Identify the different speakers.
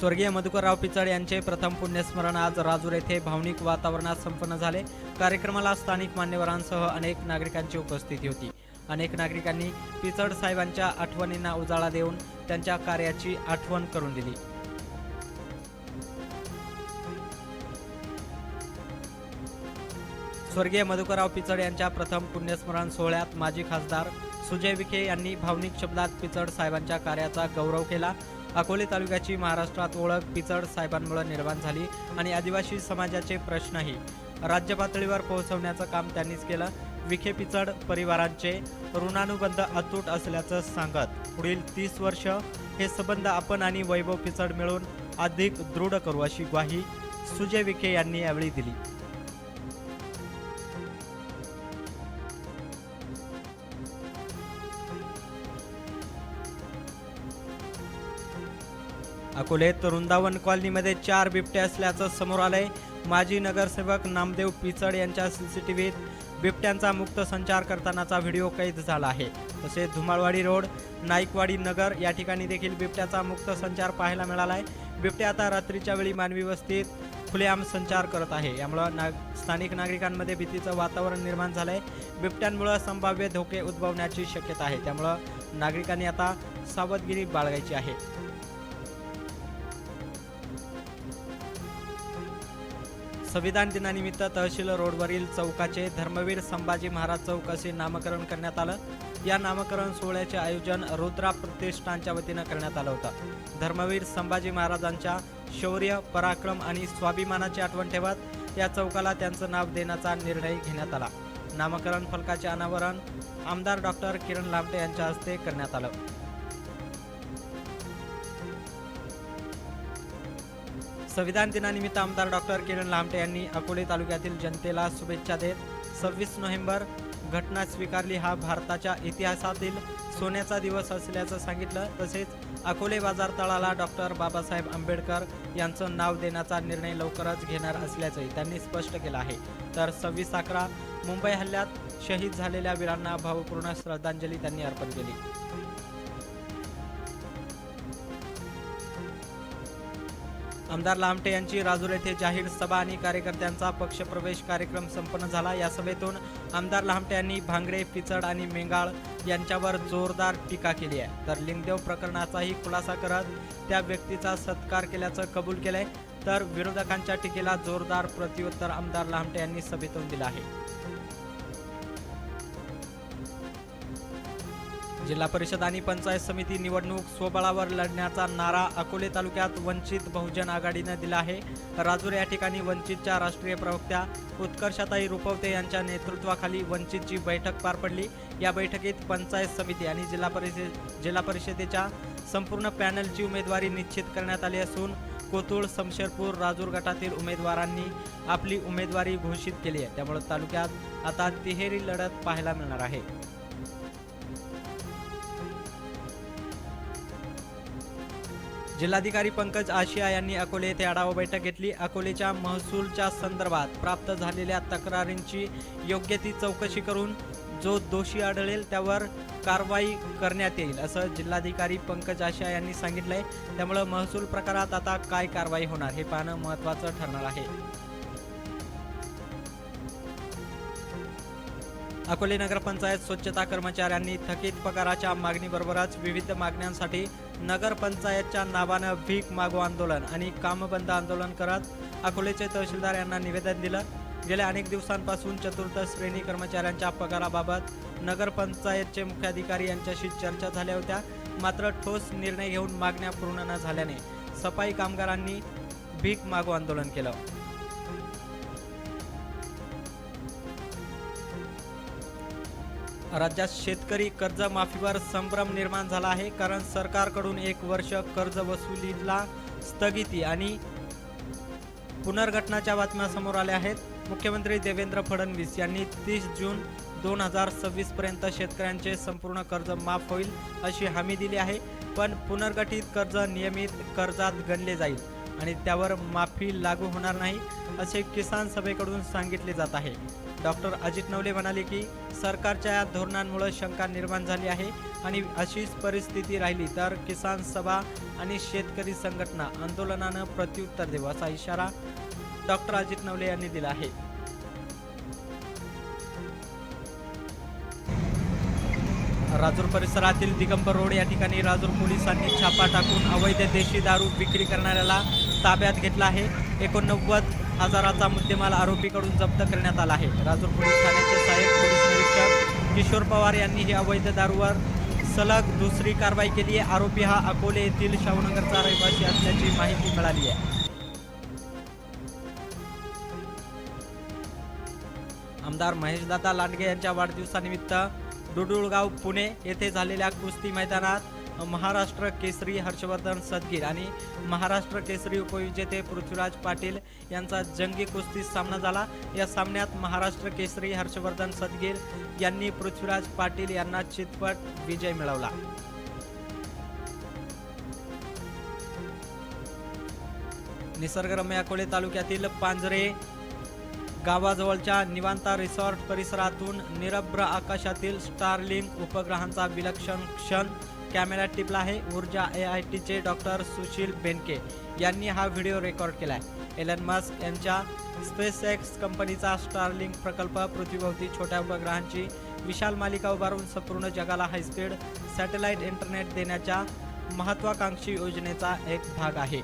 Speaker 1: स्वर्गीय मधुकरराव पिचड यांचे प्रथम पुण्यस्मरण आज राजूर येथे भावनिक वातावरणात संपन्न झाले. कार्यक्रमाला स्थानिक मान्यवरांसह अनेक नागरिकांची उपस्थिती होती. अनेक नागरिकांनी पिचड साहेबांच्या आठवणींना उजाळा देऊन त्यांच्या कार्याची आठवण करून दिली. स्वर्गीय मधुकरराव पिचड यांच्या प्रथम पुण्यस्मरण सोहळ्यात माजी खासदार सुजय विखे यांनी भावनिक शब्दात पिचड साहेबांच्या कार्याचा गौरव केला. अकोले तालुक्याची महाराष्ट्रात ओळख पिचड साहेबांमुळे निर्माण झाली आणि आदिवासी समाजाचे प्रश्नही राज्य पातळीवर पोहोचवण्याचं काम त्यांनीच केलं. विखे पिचड परिवारांचे ऋणानुबंध अतूट असल्याचं सांगत पुढील तीस वर्ष हे संबंध आपण आणि वैभव पिचड मिळून अधिक दृढ करू अशी ग्वाही सुजय विखे यांनी यावेळी दिली. अकोलेत वृंदावन कॉलनीमध्ये चार बिबटे असल्याचं समोर आलंय. माजी नगरसेवक नामदेव पिचड यांच्या सीसीटीव्हीत बिबट्यांचा मुक्त संचार करतानाचा व्हिडिओ कैद झाला आहे. तसेच धुमाळवाडी रोड नाईकवाडी नगर या ठिकाणी देखील बिबट्याचा मुक्त संचार पाहायला मिळाला आहे बिबटे आता रात्रीच्या वेळी मानवी वस्तीत खुलेआम संचार करत आहे. यामुळं नाग स्थानिक नागरिकांमध्ये भीतीचं वातावरण निर्माण झालं आहे बिबट्यांमुळं संभाव्य धोके उद्भवण्याची शक्यता आहे. त्यामुळं नागरिकांनी आता सावधगिरी बाळगायची आहे. संविधान दिनानिमित्त तहसील रोडवरील चौकाचे धर्मवीर संभाजी महाराज चौक असे नामकरण करण्यात आलं. या नामकरण सोहळ्याचे आयोजन रुद्रा प्रतिष्ठानच्या वतीनं करण्यात आलं होतं. धर्मवीर संभाजी महाराजांच्या शौर्य पराक्रम आणि स्वाभिमानाची आठवण ठेवत या चौकाला त्यांचं नाव देण्याचा निर्णय घेण्यात आला. नामकरण फलकाचे अनावरण आमदार डॉक्टर किरण लामटे यांच्या हस्ते करण्यात आलं. संविधान दिनानिमित्त आमदार डॉक्टर किरण लामटे यांनी अकोले तालुक्यातील जनतेला शुभेच्छा देत सव्वीस नोव्हेंबर घटना स्वीकारली. हा भारताच्या इतिहासातील सोन्याचा दिवस असल्याचं सांगितलं. तसेच अकोले बाजार तळाला डॉक्टर बाबासाहेब आंबेडकर यांचं नाव देण्याचा निर्णय लवकरच घेणार असल्याचंही त्यांनी स्पष्ट केलं आहे. तर सव्वीस अकरा मुंबई हल्ल्यात शहीद झालेल्या वीरांना भावपूर्ण श्रद्धांजली त्यांनी अर्पण केली. आमदार लामटे यांची राजूर येथे जाहीर सभा आणि कार्यकर्त्यांचा पक्षप्रवेश कार्यक्रम संपन्न झाला. या सभेतून आमदार लामटे यांनी भांगडे पिचड आणि मेंगाळ यांच्यावर जोरदार टीका केली आहे. तर लिंगदेव प्रकरणाचाही खुलासा करत त्या व्यक्तीचा सत्कार केल्याचं कबूल केलंय. तर विरोधकांच्या टीकेला जोरदार प्रत्युत्तर आमदार लामटे यांनी सभेतून दिलं आहे. जिल्हा परिषद आणि पंचायत समिती निवडणूक स्वबळावर लढण्याचा नारा अकोले तालुक्यात वंचित बहुजन आघाडीनं दिला आहे. राजूर या ठिकाणी वंचितच्या राष्ट्रीय प्रवक्त्या उत्कर्षाताई रुपवते यांच्या नेतृत्वाखाली वंचितची बैठक पार पडली. या बैठकीत पंचायत समिती आणि जिल्हा परिषद जिल्हा परिषदेच्या संपूर्ण पॅनलची उमेदवारी निश्चित करण्यात आली असून कोतुळ समशेरपूर राजूर गटातील उमेदवारांनी आपली उमेदवारी घोषित केली आहे. त्यामुळे तालुक्यात आता तिहेरी लढत पाहायला मिळणार आहे. जिल्हाधिकारी पंकज आशिया यांनी अकोले येथे आढावा बैठक घेतली. अकोलेच्या महसूलच्या संदर्भात प्राप्त झालेल्या तक्रारींची योग्य ती चौकशी करून जो दोषी आढळेल त्यावर कारवाई करण्यात येईल असं जिल्हाधिकारी पंकज आशिया यांनी सांगितलंय. त्यामुळं महसूल प्रकारात आता काय कारवाई होणार हे पाहणं महत्त्वाचं ठरणार आहे. अकोले नगरपंचायत स्वच्छता कर्मचाऱ्यांनी थकीत पगाराच्या मागणीबरोबरच विविध मागण्यांसाठी नगरपंचायतच्या नावानं भीक मागो आंदोलन आणि कामबंद आंदोलन करत अकोलेचे तहसीलदार यांना निवेदन दिलं. गेल्या अनेक दिवसांपासून चतुर्थ श्रेणी कर्मचाऱ्यांच्या पगाराबाबत नगरपंचायतचे मुख्याधिकारी यांच्याशी चर्चा झाल्या होत्या. मात्र ठोस निर्णय घेऊन मागण्या पूर्ण न झाल्याने सफाई कामगारांनी भीक मागो आंदोलन केलं. राज्यात शेतकरी कर्जमाफीवर संभ्रम निर्माण झाला आहे कारण सरकारकडून एक वर्ष कर्ज वसुलीला स्थगिती आणि पुनर्गठनाच्या बातम्या समोर आल्या आहेत. मुख्यमंत्री देवेंद्र फडणवीस यांनी तीस जून दोन हजार सव्वीस पर्यंत शेतकऱ्यांचे संपूर्ण कर्ज माफ होईल अशी हमी दिली आहे पण पुनर्गठित कर्ज नियमित कर्जात गणले जाईल. आणि त्यावर माफी लागू होणार नाही असे किसान सभेकडून सांगितले जात आहे. डॉक्टर अजित नवले म्हणाले की सरकारच्या या धोरणांमुळे शंका निर्माण झाली आहे आणि अशीच परिस्थिती राहिली तर किसान सभा आणि शेतकरी संघटना आंदोलनानं प्रत्युत्तर देऊ असा इशारा डॉक्टर अजित नवले यांनी दिला आहे. राजूर परिसरातील दिगंबर रोड या ठिकाणी राजूर पोलिसांनी छापा टाकून अवैध देशी दारू विक्री करणाऱ्याला ताब्यात घेतला आहे. एकोणनव्वद हजाराचा मुद्देमाल आरोपीकडून जप्त करण्यात आला आहे. राजूर पोलीस ठाण्याचे सहाय्यक पोलीस निरीक्षक किशोर पवार यांनी ही अवैध दारूवर सलग दुसरी कारवाई केली आहे. आरोपी हा अकोले येथील शाहूनगरचा रहिवासी असल्याची माहिती मिळाली आहे. आमदार महेशदादा लांडगे यांच्या वाढदिवसानिमित्त डुडुळगाव पुणे येथे झालेल्या कुस्ती मैदानात महाराष्ट्र केसरी हर्षवर्धन सदगीर आणि महाराष्ट्र केसरी उपविजेते पृथ्वीराज पाटील यांचा जंगी कुस्ती सामना झाला. या सामन्यात महाराष्ट्र केसरी हर्षवर्धन सदगीर यांनी पृथ्वीराज पाटील यांना चितपट विजय मिळवला. निसर्गरम्य अकोले तालुक्यातील पांजरे गावाजवळच्या निवांता रिसॉर्ट परिसरातून निरभ्र आकाशातील स्टारलिंग उपग्रहांचा विलक्षण क्षण कॅमेऱ्यात टिपला आहे ऊर्जा ए आय टीचे डॉक्टर सुशील बेनके. यांनी हा व्हिडिओ रेकॉर्ड केला आहे एलन मस्क यांच्या स्पेस एक्स कंपनीचा स्टारलिंक प्रकल्प पृथ्वीभोवती छोट्या उपग्रहांची विशाल मालिका उभारून संपूर्ण जगाला हायस्पीड सॅटेलाईट इंटरनेट देण्याच्या महत्वाकांक्षी योजनेचा एक भाग आहे.